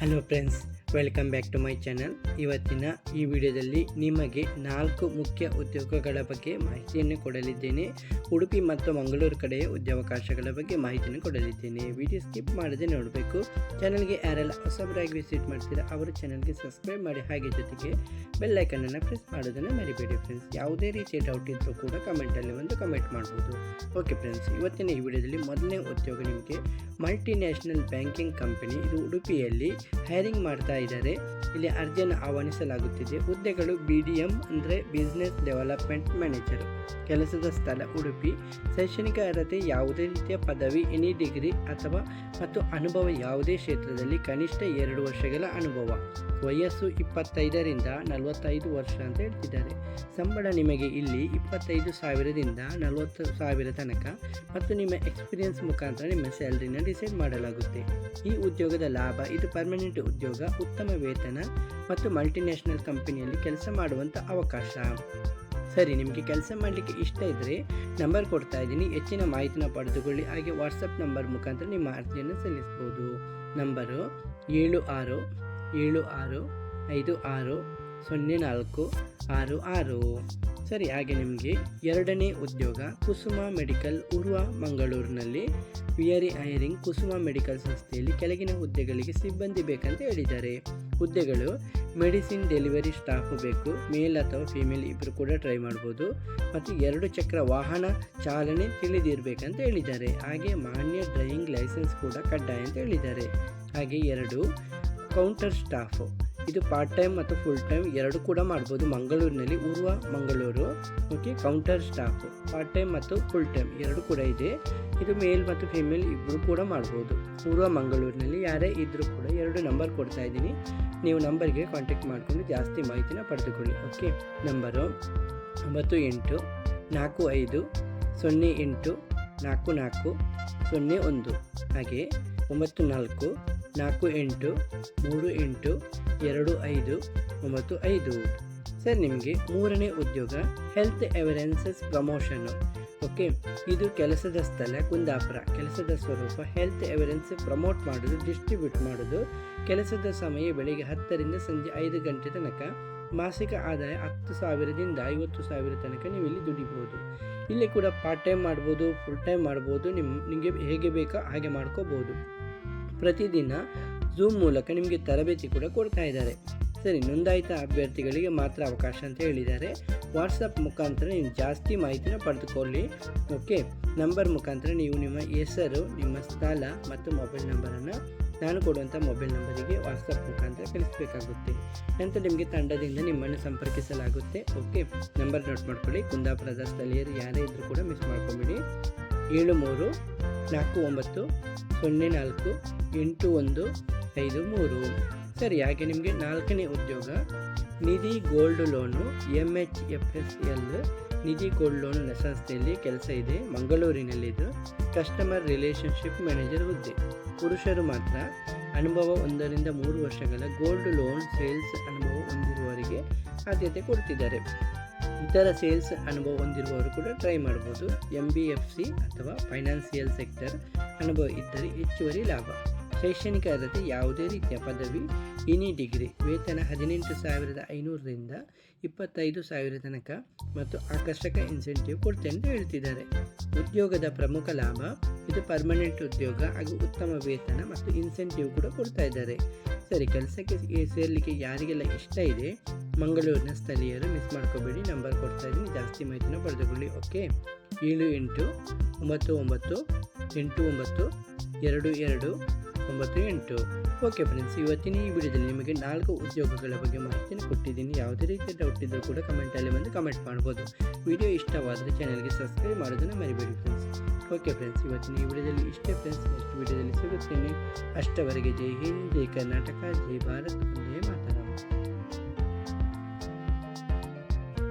Hello friends welcome back to my channel ಇವತ್ತಿನ ಈ ವಿಡಿಯೋದಲ್ಲಿ ನಿಮಗೆ ನಾಲ್ಕು ಮುಖ್ಯ ಉದ್ಯೋಗಗಳ ಬಗ್ಗೆ ಮಾಹಿತಿಯನ್ನು ಕೊಡಲಿದ್ದೇನೆ. ಉಡುಪಿ ಮತ್ತು ಮಂಗಳೂರು ಕಡೆಯ ಉದ್ಯೋಗಾವಕಾಶಗಳ ಬಗ್ಗೆ ಮಾಹಿತಿಯನ್ನು ಕೊಡಲಿದ್ದೇನೆ. ವಿಡಿಯೋ ಸ್ಕಿಪ್ ಮಾಡದೆ ನೋಡಬೇಕು. ಚಾನಲ್ಗೆ ಯಾರೆಲ್ಲ ಹೊಸಬರಾಗಿ ವಿಸಿಟ್ ಮಾಡ್ತೀರಾ, ಅವರು ಚಾನಲ್ಗೆ ಸಬ್ಸ್ಕ್ರೈಬ್ ಮಾಡಿ. ಹಾಗೆ ಜೊತೆಗೆ ಬೆಲ್ ಐಕನನ್ನು ಪ್ರೆಸ್ ಮಾಡೋದನ್ನು ಮರಿಬೇಡಿ ಫ್ರೆಂಡ್ಸ್ ಯಾವುದೇ ರೀತಿಯ ಡೌಟ್ ಇದ್ದರೂ ಕೂಡ ಕಮೆಂಟಲ್ಲಿ ಒಂದು ಕಮೆಂಟ್ ಮಾಡ್ಬೋದು. ಓಕೆ ಫ್ರೆಂಡ್ಸ್ ಇವತ್ತಿನ ಈ ವಿಡಿಯೋದಲ್ಲಿ ಮೊದಲನೇ ಉದ್ಯೋಗ ನಿಮಗೆ ಮಲ್ಟಿನ್ಯಾಷನಲ್ ಬ್ಯಾಂಕಿಂಗ್ ಕಂಪನಿ ಇದು ಉಡುಪಿಯಲ್ಲಿ ಹೈರಿಂಗ್ ಮಾಡ್ತಾ ಇದ್ದಾರೆ ಇಲ್ಲಿ ಅರ್ಜಿಯನ್ನು ಆಹ್ವಾನಿಸಲಾಗುತ್ತಿದೆ. ಹುದ್ದೆಗಳು ಬಿ ಡಿ ಎಂ ಅಂದರೆ ಬಿಸ್ನೆಸ್ ಡೆವಲಪ್ಮೆಂಟ್ ಮ್ಯಾನೇಜರ್ ಕೆಲಸದ ಸ್ಥಳ, ಉಡುಪಿ. ಶೈಕ್ಷಣಿಕ ಅರ್ಹತೆ ಯಾವುದೇ ರೀತಿಯ ಪದವಿ ಎನಿ ಡಿಗ್ರಿ ಅಥವಾ ಮತ್ತು ಅನುಭವ ಯಾವುದೇ ಕ್ಷೇತ್ರದಲ್ಲಿ ಕನಿಷ್ಠ ಎರಡು ವರ್ಷಗಳ ಅನುಭವ. ವಯಸ್ಸು ಇಪ್ಪತ್ತೈದರಿಂದ ನಲವತ್ತೈದು ವರ್ಷ ಅಂತ ಹೇಳ್ತಿದ್ದಾರೆ. ಸಂಬಳ ನಿಮಗೆ ಇಲ್ಲಿ ಇಪ್ಪತ್ತೈದು ಸಾವಿರದಿಂದ ನಲವತ್ತು ಸಾವಿರ ತನಕ ಮತ್ತು ನಿಮ್ಮ ಎಕ್ಸ್ಪೀರಿಯನ್ಸ್ ಮುಖಾಂತರ ನಿಮ್ಮ ಸ್ಯಾಲ್ರಿನ ಡಿಸೈಡ್ ಮಾಡಲಾಗುತ್ತೆ. ಈ ಉದ್ಯೋಗದ ಲಾಭ, ಇದು ಪರ್ಮನೆಂಟ್ ಉದ್ಯೋಗ ಉತ್ತಮ ವೇತನ ಮತ್ತು ಮಲ್ಟಿನ್ಯಾಷನಲ್ ಕಂಪನಿಯಲ್ಲಿ ಕೆಲಸ ಮಾಡುವಂಥ ಅವಕಾಶ. ಸರಿ, ನಿಮಗೆ ಕೆಲಸ ಮಾಡಲಿಕ್ಕೆ ಇಷ್ಟ ಇದ್ದರೆ ನಂಬರ್ ಕೊಡ್ತಾ ಇದ್ದೀನಿ. ಹೆಚ್ಚಿನ ಮಾಹಿತಿನ ಪಡೆದುಕೊಳ್ಳಿ. ಹಾಗೆ ವಾಟ್ಸಪ್ ನಂಬರ್ ಮುಖಾಂತರ ನಿಮ್ಮ ಅರ್ಜಿಯನ್ನು ಸಲ್ಲಿಸ್ಬೋದು ನಂಬರು ಏಳು ಆರು ಏಳು ಆರು, ಐದು ಆರು, ಸೊನ್ನೆ ನಾಲ್ಕು, ಆರು ಆರು. ಸರಿ, ಹಾಗೆ ನಿಮಗೆ ಎರಡನೇ ಉದ್ಯೋಗ, ಕುಸುಮ ಮೆಡಿಕಲ್, ಉರ್ವ, ಮಂಗಳೂರಿನಲ್ಲಿ ವಿಯರಿ ಐರಿಂಗ್ ಕುಸುಮ ಮೆಡಿಕಲ್ ಸಂಸ್ಥೆಯಲ್ಲಿ ಕೆಳಗಿನ ಹುದ್ದೆಗಳಿಗೆ ಸಿಬ್ಬಂದಿ ಬೇಕಂತ ಹೇಳಿದ್ದಾರೆ. ಹುದ್ದೆಗಳು ಮೆಡಿಸಿನ್ ಡೆಲಿವರಿ ಸ್ಟಾಫ್ ಬೇಕು, ಮೇಲ್ ಅಥವಾ ಫಿಮೇಲ್ ಇಬ್ಬರು ಕೂಡ ಟ್ರೈ ಮಾಡ್ಬೋದು. ಮತ್ತು ಎರಡು ಚಕ್ರ ವಾಹನ ಚಾಲನೆ ತಿಳಿದಿರಬೇಕಂತ ಹೇಳಿದ್ದಾರೆ. ಹಾಗೆ ಮಾನ್ಯ ಡ್ರೈವಿಂಗ್ ಲೈಸೆನ್ಸ್ ಕೂಡ ಕಡ್ಡಾಯ ಅಂತ ಹೇಳಿದ್ದಾರೆ. ಹಾಗೆ ಎರಡು ಕೌಂಟರ್ ಸ್ಟಾಫ್. ಇದು ಪಾರ್ಟ್ ಟೈಮ್ ಮತ್ತು ಫುಲ್ ಟೈಮ್ ಎರಡು ಕೂಡ ಮಾಡ್ಬೋದು. ಮಂಗಳೂರಿನಲ್ಲಿ Urwa Mangaluru okay counter staff part time ಮತ್ತು ಫುಲ್ ಟೈಮ್ ಎರಡು ಕೂಡ ಇದೆ. ಇದು ಮೇಲ್ ಮತ್ತು ಫಿಮೇಲ್ ಇಬ್ಬರು ಕೂಡ ಮಾಡ್ಬೋದು. ಪೂರ್ವ ಮಂಗಳೂರಿನಲ್ಲಿ ಯಾರೇ ಇದ್ದರೂ ಕೂಡ ಎರಡು ನಂಬರ್ ಕೊಡ್ತಾ ಇದ್ದೀನಿ. ನೀವು ನಂಬರ್ಗೆ ಕಾಂಟ್ಯಾಕ್ಟ್ ಮಾಡಿಕೊಂಡು ಜಾಸ್ತಿ ಮಾಹಿತಿನ ಪಡೆದುಕೊಳ್ಳಿ ಓಕೆ ನಂಬರು ಒಂಬತ್ತು ಎಂಟು ನಾಲ್ಕು ಐದು ಸೊನ್ನೆ ಎಂಟು ನಾಲ್ಕು ನಾಲ್ಕು ಸೊನ್ನೆ ಒಂದು. ಹಾಗೆ ಒಂಬತ್ತು ನಾಲ್ಕು ನಾಲ್ಕು ಎಂಟು ಮೂರು ಎಂಟು ಎರಡು ಐದು ಒಂಬತ್ತು ಐದು. ಸರ್, ನಿಮಗೆ ಮೂರನೇ ಉದ್ಯೋಗ ಹೆಲ್ತ್ ಎವಿಡೆನ್ಸಸ್ ಪ್ರಮೋಷನು ಓಕೆ ಇದು ಕೆಲಸದ ಸ್ಥಳ ಕುಂದಾಪುರ. ಕೆಲಸದ ಸ್ವರೂಪ ಹೆಲ್ತ್ ಎವಿಡೆನ್ಸ್ ಪ್ರಮೋಟ್ ಮಾಡೋದು ಡಿಸ್ಟ್ರಿಬ್ಯೂಟ್ ಮಾಡೋದು. ಕೆಲಸದ ಸಮಯ ಬೆಳಿಗ್ಗೆ ಹತ್ತರಿಂದ ಸಂಜೆ ಐದು ಗಂಟೆ ತನಕ. ಮಾಸಿಕ ಆದಾಯ ಹತ್ತು ಸಾವಿರದಿಂದ ಐವತ್ತು ಸಾವಿರ ತನಕ ನೀವು ಇಲ್ಲಿ ದುಡಿಬೋದು. ಇಲ್ಲಿ ಕೂಡ ಪಾರ್ಟ್ ಟೈಮ್ ಮಾಡ್ಬೋದು ಫುಲ್ ಟೈಮ್ ಮಾಡ್ಬೋದು. ನಿಮ್ಮ ನಿಮಗೆ ಹೇಗೆ ಬೇಕೋ ಹಾಗೆ ಮಾಡ್ಕೋಬೋದು. ಪ್ರತಿದಿನ ಝೂಮ್ ಮೂಲಕ ನಿಮಗೆ ತರಬೇತಿ ಕೂಡ ಕೊಡ್ತಾ ಇದ್ದಾರೆ. ಸರಿ, ನೋಂದಾಯಿತ ಅಭ್ಯರ್ಥಿಗಳಿಗೆ ಮಾತ್ರ ಅವಕಾಶ ಅಂತ ಹೇಳಿದ್ದಾರೆ. ವಾಟ್ಸಪ್ ಮುಖಾಂತರ ನೀವು ಜಾಸ್ತಿ ಮಾಹಿತಿನ ಪಡೆದುಕೊಳ್ಳಿ. ಓಕೆ ನಂಬರ್ ಮುಖಾಂತರ ನೀವು ನಿಮ್ಮ ಹೆಸರು, ನಿಮ್ಮ ಸ್ಥಳ ಮತ್ತು ಮೊಬೈಲ್ ನಂಬರನ್ನು ನಾನು ಕೊಡುವಂಥ ಮೊಬೈಲ್ ನಂಬರಿಗೆ ವಾಟ್ಸಪ್ ಮುಖಾಂತರ ಕಳಿಸಬೇಕಾಗುತ್ತೆ. ನಂತರ ನಿಮಗೆ ತಂಡದಿಂದ ನಿಮ್ಮನ್ನು ಸಂಪರ್ಕಿಸಲಾಗುತ್ತೆ. ಓಕೆ ನಂಬರ್ ನೋಟ್ ಮಾಡ್ಕೊಳ್ಳಿ. ಕುಂದಾಪುರದ ಸ್ಥಳೀಯರು ಯಾರೇ ಇದ್ದರೂ ಕೂಡ ಮಿಸ್ ಮಾಡ್ಕೊಂಬಿಡಿ. ಏಳು ಮೂರು ನಾಲ್ಕು ಒಂಬತ್ತು ಸೊನ್ನೆ ನಾಲ್ಕು ಎಂಟು ಒಂದು ಐದು ಮೂರು. ಸರಿ, ಹಾಗೆ ನಿಮಗೆ ನಾಲ್ಕನೇ ಉದ್ಯೋಗ. Nidhi gold loan M H F S L Nidhi gold loan ಸಂಸ್ಥೆಯಲ್ಲಿ ಕೆಲಸ ಇದೆ, ಮಂಗಳೂರಿನಲ್ಲಿದ್ದು. ಕಸ್ಟಮರ್ ರಿಲೇಷನ್ಶಿಪ್ ಮ್ಯಾನೇಜರ್ ಹುದ್ದೆ. ಪುರುಷರು ಮಾತ್ರ. ಅನುಭವ ಒಂದರಿಂದ ಮೂರು ವರ್ಷಗಳ ಗೋಲ್ಡ್ ಲೋನ್ ಸೇಲ್ಸ್ ಅನುಭವ ಹೊಂದಿರುವವರಿಗೆ ಆದ್ಯತೆ ಕೊಡ್ತಿದ್ದಾರೆ. ಇತರ ಸೇಲ್ಸ್ ಅನುಭವ ಹೊಂದಿರುವವರು ಕೂಡ ಟ್ರೈ ಮಾಡ್ಬೋದು. ಎಂ ಬಿ ಎಫ್ ಸಿ ಅಥವಾ ಫೈನಾನ್ಸಿಯಲ್ ಸೆಕ್ಟರ್ ಅನುಭವ ಇದ್ದರೆ ಹೆಚ್ಚುವರಿ ಲಾಭ. ಶೈಕ್ಷಣಿಕ ಅರ್ಹತೆ ಯಾವುದೇ ರೀತಿಯ ಪದವಿ, ಇನಿ ಡಿಗ್ರಿ, ವೇತನ ಹದಿನೆಂಟು ಸಾವಿರದ ಐನೂರರಿಂದ ಇಪ್ಪತ್ತೈದು ಸಾವಿರ ತನಕ ಮತ್ತು ಆಕರ್ಷಕ ಇನ್ಸೆಂಟಿವ್ ಕೊಡ್ತೇನೆ ಅಂತ ಹೇಳ್ತಿದ್ದಾರೆ. ಉದ್ಯೋಗದ ಪ್ರಮುಖ ಲಾಭ, ಇದು ಪರ್ಮನೆಂಟ್ ಉದ್ಯೋಗ ಹಾಗೂ ಉತ್ತಮ ವೇತನ ಮತ್ತು ಇನ್ಸೆಂಟಿವ್ ಕೂಡ ಕೊಡ್ತಾ ಇದ್ದಾರೆ. ಸರಿ, ಕೆಲಸಕ್ಕೆ ಸೇರಲಿಕ್ಕೆ ಯಾರಿಗೆಲ್ಲ ಇಷ್ಟ ಇದೆ? ಮಂಗಳೂರಿನ ಸ್ಥಳೀಯರು ಮಿಸ್ ಮಾಡ್ಕೋಬೇಡಿ ನಂಬರ್ ಕೊಡ್ತಾ ಇದ್ದೀನಿ, ಜಾಸ್ತಿ ಮಾಹಿತಿನ ಪಡೆದುಕೊಳ್ಳಿ ಓಕೆ ಏಳು ಎಂಟು ಒಂಬತ್ತು ಒಂಬತ್ತು ಎಂಟು ಒಂಬತ್ತು ಎರಡು ಎರಡು ಒಂಬತ್ತು ಎಂಟು. ಓಕೆ ಫ್ರೆಂಡ್ಸ್ ಇವತ್ತಿನ ಈ ವಿಡಿಯೋದಲ್ಲಿ ನಿಮಗೆ ನಾಲ್ಕು ಉದ್ಯೋಗಗಳ ಬಗ್ಗೆ ಮಾಹಿತಿಯನ್ನು ಕೊಟ್ಟಿದ್ದೀನಿ. ಯಾವುದೇ ರೀತಿಯ ಡೌಟ್ ಇದ್ದರೂ ಕೂಡ ಕಮೆಂಟಲ್ಲಿ ಬಂದು ಕಮೆಂಟ್ ಮಾಡ್ಬೋದು. ವಿಡಿಯೋ ಇಷ್ಟವಾದರೆ ಚಾನಲ್ಗೆ ಸಬ್ಸ್ಕ್ರೈಬ್ ಮಾಡೋದನ್ನು ಮರಿಬೇಡಿ ಫ್ರೆಂಡ್ಸ್ ಓಕೆ ಫ್ರೆಂಡ್ಸ್ ಇವತ್ತಿನ ಈ ವಿಡಿಯೋದಲ್ಲಿ ಇಷ್ಟೇ ಫ್ರೆಂಡ್ಸ್ ನೆಕ್ಸ್ಟ್ ವಿಡಿಯೋದಲ್ಲಿ ಸಿಗುತ್ತೇನೆ. ಅಷ್ಟವರೆಗೆ ಜೈ ಹಿಂದ್, ಜೈ ಕರ್ನಾಟಕ, ಜೈ ಭಾರತ್ ಜೈ ಮಾತಾ.